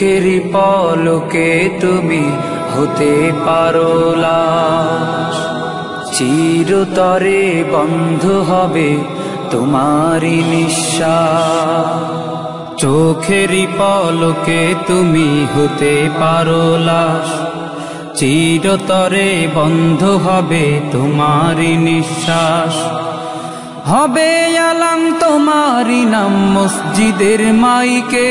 চোখের পলকে তুমি হতে পারো চিরতরে বন্ধ হবে তোমারই নিঃশ্বাস। চোখের পলকে তুমি হতে পারো লাশ। চিরতরে বন্ধ হবে তোমারই নিঃশ্বাস। হবে আলাম তোমারই নাম মসজিদের মাইকে।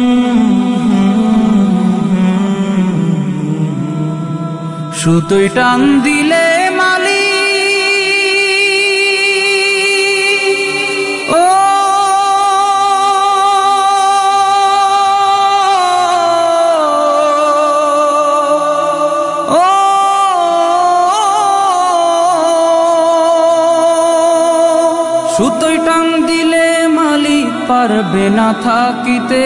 সুতোই টান দিলে মালি। ও সুতোই টান দিলে মালি পারবে না থাকিতে।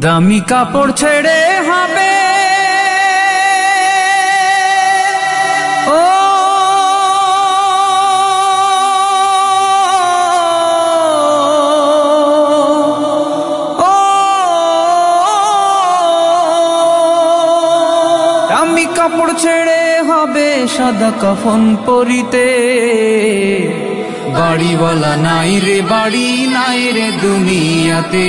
দামি কাপড় ছেড়ে হবে ও দামি কাপড় ছেড়ে হবে সাদা কাফন পরিতে বাড়িওয়ালা নাই রে বাড়ি নাই রে দুনিয়াতে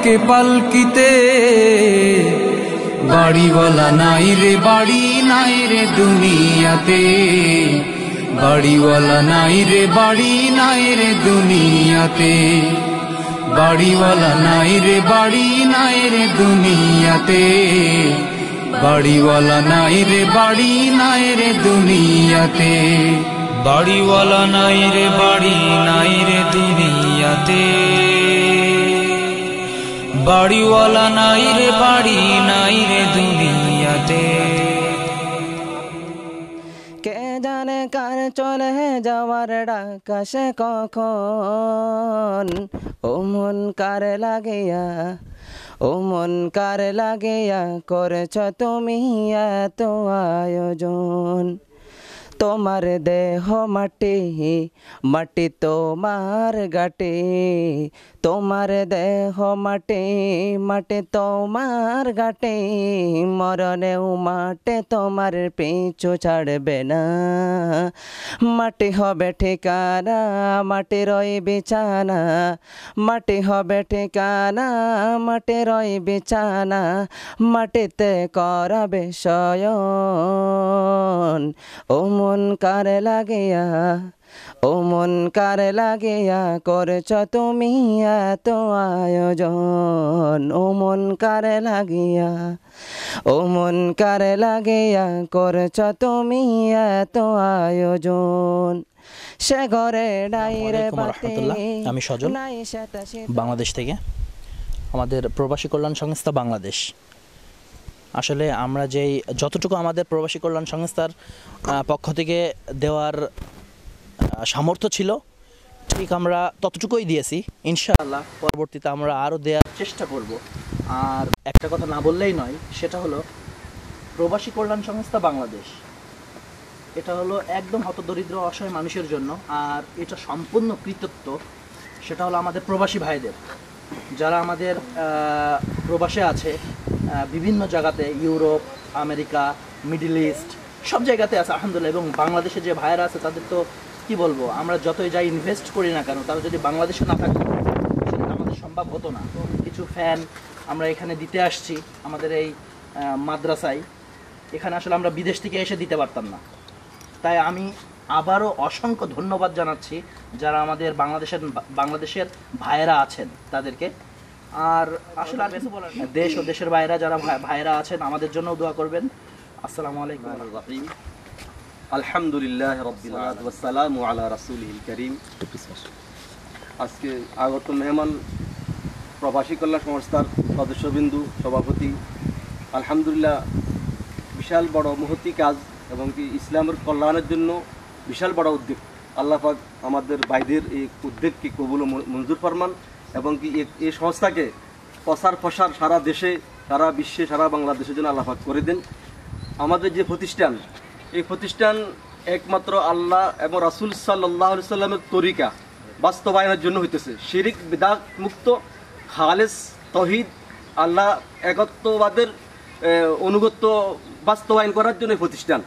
তোমাকে পালকিতে? বাড়িওয়ালা নাই রে, বাড়ি নাই রে দুনিয়াতে। বাড়িওয়ালা নাই রে, বাড়ি নাই রে দুনিয়াতে। বাড়িওয়ালা নাই রে, বাড়ি নাই রে দুনিয়াতে। বাড়িওয়ালা নাই রে, বাড়ি নাই রে দুনিয়াতে। বাড়িওয়ালা নাই রে, বাড়ি নাই রে দুনিয়াতে। বাড়িওয়ালা নাই রে, বাড়ি নাই রে দুনিয়াতে। কে জানে কার চলে যাওয়ার ডাকাশে কখন? ও মন কার লাগিয়া, ও মন কার লাগিয়া করেছ তুমি এত আয়োজন? তোমার দেহ মাটি মাটি তোমার গাটে তোমার দেহ মাটি মাটি তোমার গাটে মরণেও মাটে তোমার পিছু ছাড়বে না। মাটি হবে ঠিকানা, মাটি রই বিছানা। মাটি হবে ঠিকানা, মাটি রই বিছানা। মাটিতে করাবে শয়ন ও মন কারে লাগিয়া ও মন কারে লাগিয়া করেছ তুমি এত আয়োজন ও মন কারে লাগিয়া ও মন কারে লাগিয়া করেছ তুমি এত আয়োজন সে ঘরে ডাইরে। আমি সজল। বাংলাদেশ থেকে আমাদের প্রবাসী কল্যাণ সংস্থা বাংলাদেশ আসলে আমরা যেই যতটুকু আমাদের প্রবাসী কল্যাণ সংস্থার পক্ষ থেকে দেওয়ার সামর্থ্য ছিল, ঠিক আমরা ততটুকুই দিয়েছি। ইনশাআল্লাহ পরবর্তীতে আমরা আরও দেওয়ার চেষ্টা করব। আর একটা কথা না বললেই নয়, সেটা হলো প্রবাসী কল্যাণ সংস্থা বাংলাদেশ। এটা হলো একদম হতদরিদ্র, অসহায় মানুষের জন্য, আর এটা সম্পূর্ণ কৃতিত্ব, সেটা হলো আমাদের প্রবাসী ভাইদের। যারা আমাদের প্রবাসে আছে বিভিন্ন জায়গাতে ইউরোপ, আমেরিকা, মিডল ইস্ট, সব জায়গাতে আছে, আলহামদুলিল্লাহ। এবং বাংলাদেশে যে ভাইয়েরা আছে, তাদের তো কি বলব, আমরা যতই যাই ইনভেস্ট করি না কেন, তারা যদি বাংলাদেশে না থাকতো, সেটা আমাদের সম্ভব হতো না। কিছু ফ্যান আমরা এখানে দিতে আসছি, আমাদের এই মাদ্রাসায়। এখানে আসলে আমরা বিদেশ থেকে এসে দিতে পারতাম না। তাই আমি আবারও অসংখ্য ধন্যবাদ জানাচ্ছি যারা আমাদের বাংলাদেশের বাংলাদেশের ভাইয়েরা আছেন, তাদেরকে। আর আসলে আর কিছু বলার দেশ ও দেশের বাইরা যারা ভাইরা আছেন, আমাদের জন্য দোয়া করবেন। আসসালামু আলাইকুম। আলহামদুলিল্লাহ রব্বিল ওয়াসালাম আলা রাসূলিল কারীম। আজকে আগত মেহমান, প্রবাসী কল্যাণ সংস্থার সদস্যবিন্দু, সভাপতি। আলহামদুলিল্লাহ, বিশাল বড় মহতি কাজ এবং কি ইসলামের কল্যাণের জন্য বিশাল বড় উদ্যোগ। আল্লাহাক আমাদের বাইদের এই উদ্যোগকে কবুল মঞ্জুর ফরমান। এবং কি এই সংস্থাকে প্রসার প্রসার সারা দেশে সারা বিশ্বে সারা বাংলাদেশের জন্য আল্লাহ পাক করে দেন। আমাদের যে প্রতিষ্ঠান এই প্রতিষ্ঠান একমাত্র আল্লাহ এবং রাসুল সাল্লাহ সাল্লামের তরিকা বাস্তবায়নের জন্য হইতেছে। শিরিক বিদাত মুক্ত খালেস তহিদ আল্লাহ একত্ববাদের অনুগত্য বাস্তবায়ন করার জন্য এই প্রতিষ্ঠান।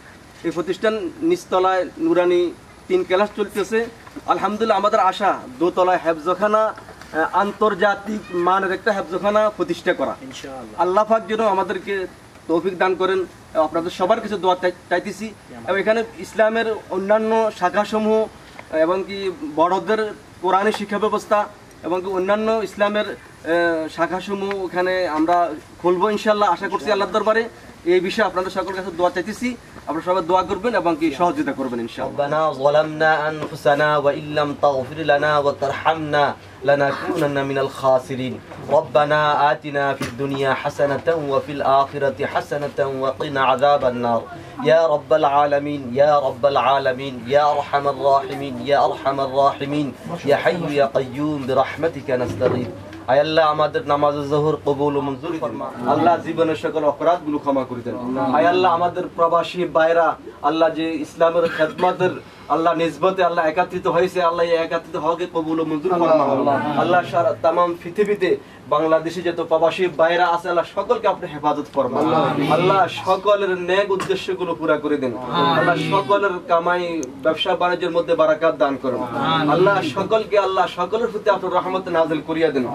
এই প্রতিষ্ঠান নিচতলায় নুরানি তিন ক্লাস চলতেছে। আলহামদুলিল্লাহ আমাদের আশা দোতলায় হেফজখানা আহ, আন্তর্জাতিক মানের একটা হেফজখানা প্রতিষ্ঠা করা। আল্লাহ পাক যেন আমাদেরকে তৌফিক দান করেন। আপনাদের সবার কিছু দোয়া চাই- চাইতেছি। এবং এখানে ইসলামের অন্যান্য শাখাসমূহ এবং কি বড়দের কোরআনী শিক্ষা ব্যবস্থা এবং কি অন্যান্য ইসলামের শাখাসমূহ এখানে আমরা খুলবো ইনশাল্লাহ আশা করছি আল্লাহর দরবারে। এই বিষয়ে আপনাদের সকলের কাছে দোয়া চাইতেছি। আপনারা সবাই দোয়া করবেন এবং কি সহযোগিতা করবেন ইনশাআল্লাহ। রব্বানা لنكونن من الخاسرين. ربنا آتنا في الدنيا حسنة وفي الآخرة حسنة وقنا عذاب النار. يا رب العالمين يا رب العالمين يا أرحم الراحمين يا أرحم الراحمين. يا حي يا قيوم برحمتك نستغيث. আল্লাহ আমাদের নামাজ জহর কবুল মঞ্জুর ফরমা আল্লাহ জীবনের সকল অপরাধগুলো ক্ষমা করে দেন। আল্লাহ আমাদের প্রবাসী বাইরা আল্লাহ যে ইসলামের খেদমতের আল্লাহ নিসবতে আল্লাহ একাত্রিত হয়েছে আল্লাহ একাত্রিত হকে কবুল ও মঞ্জুর আল্লাহ সারা তাম পৃথিবীতে বাংলাদেশে যত প্রবাসী বাইরা আছে আল্লাহ সকলকে আপনি হেফাজত ফরমান। আল্লাহ সকলের ন্যাক উদ্দেশ্যগুলো পুরা করে দেন। আল্লাহ সকলের কামাই ব্যবসা বাণিজ্যের মধ্যে বারাকাত দান করুন। আল্লাহ সকলকে আল্লাহ সকলের প্রতি আপনার রহমত নাজিল করিয়া দেন।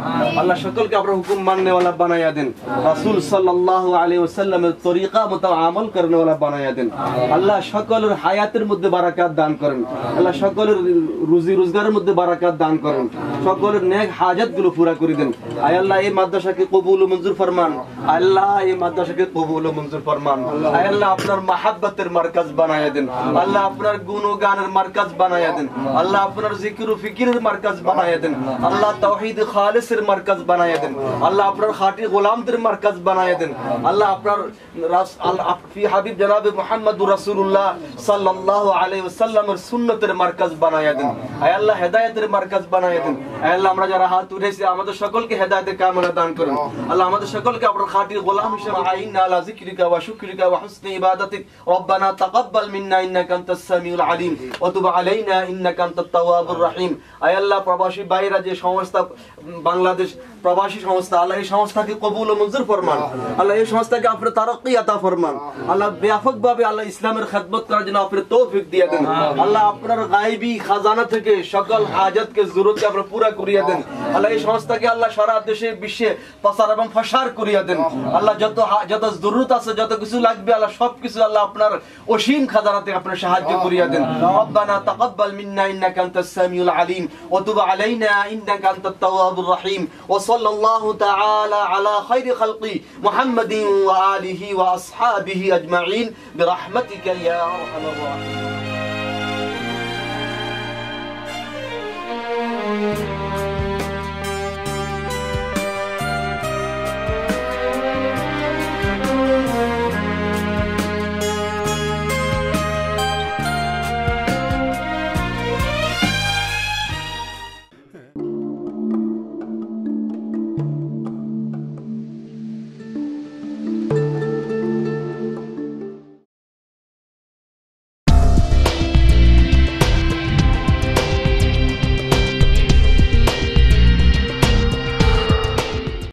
আল্লাহ সকলকে আপনার হুকুম মাননেওয়ালা বানাইয়া দেন। রাসূল সাল্লাল্লাহু আলাইহি ওয়াসাল্লামের তরিকা মতো আমল করনেওয়ালা বানাইয়া দেন। আল্লাহ সকলের হায়াতের মধ্যে বারাকাত দান করেন। আল্লাহ সকলের রুজি রোজগারের মধ্যে বারাকাত দান করেন। সকলের নেক হাজাতগুলো পুরা করে দেন। আয় আল্লাহ, এই মাদ্রাসাকে কবুল মঞ্জুর ফরমান। আল্লাহ, এই মাদ্রাসাকে কবুল মঞ্জুর ফরমান। আয় আল্লাহ, আপনার মাহাব্বতের মার্কাজ বানায়া দেন। আল্লাহ, আপনার গুণ ও গানের মার্কাজ বানায়া দেন। আল্লাহ, আপনার জিকির ফিকিরের মার্কাজ বানায়া দেন। আল্লাহ, তাওহীদ খালিসের মার্কাজ বানায়া দেন। আল্লাহ, আপনার খাঁটি গোলামদের মার্কাজ বানায়া দেন। আল্লাহ, আপনার রাস- আল- আপ- ফি হাবিব জনাবে মুহাম্মদুর রাসূলুল্লাহ সাল্লাল্লাহু আলাইহি ওয়াসাল্লামের সুন্নতের মার্কাজ বানায়া দেন। আয় আল্লাহ হেদায়েতের মার্কাজ বানায়া দেন। আয় আল্লাহ, আমরা যারা হাত উঠেছি, আমাদের সকলকে হেদায়েতের কামনা দান করুন। আল্লাহ, আমাদের সকলকে আপনার খাঁটি গোলাম হিসেবে আইনা আলা যিকরিকা ওয়া শুকরিকা ওয়া হুসনি ইবাদাতিক। রব্বানা তাকাব্বাল মিন্না ইন্নাকা আনতাস সামিউল আলিম। ওয়া তুব আলাইনা ইন্নাকা আনতাত তাওয়াবুর রহিম। আয় আল্লাহ, প্রবাসী বাইরা যে সংস্থা, বাংলাদেশ প্রবাসী সংস্থা, আল্লাহ এই সংস্থাকে কবুল ও মঞ্জুর ফরমান। আল্লাহ এই সংস্থাকে আপনি তারক্কি আতা ফরমান। আল্লাহ ব্যাপকভাবে আল্লাহ ইসলামের খেদমত করার জন্য আপনি তৌফিক দিয়ে দেন। আল্লাহ আপনার গায়বী খাজানা থেকে সকল হাজতকে, জরুরতকে আপনি পুরা করিয়ে দেন। আল্লাহ এই সংস্থাকে আল্লাহ সারা দেশে, বিশ্বে প্রসার এবং ফসার করিয়ে দেন। আল্লাহ যত যত জরুরত আছে, যত কিছু লাগবে, আল্লাহ সব কিছু আল্লাহ আপনার অসীম খাজানাতে আপনার সাহায্য করিয়ে দেন। রব্বানা তাকাব্বাল মিন্না ইন্নাকা আনতাস সামিউল আলিম ওয়া তুব আলাইনা ইন্নাকা আনতাত তাওয়াবুর রহিম ওয়া সাল্লাল্লাহু তাআলা আলা খাইরি খালকি মুহাম্মাদিন ওয়া আলিহি ওয়া আসহাবিহি আজমাইন। বিরহমাতিকা ইয়া আরহামার রাহিমিন।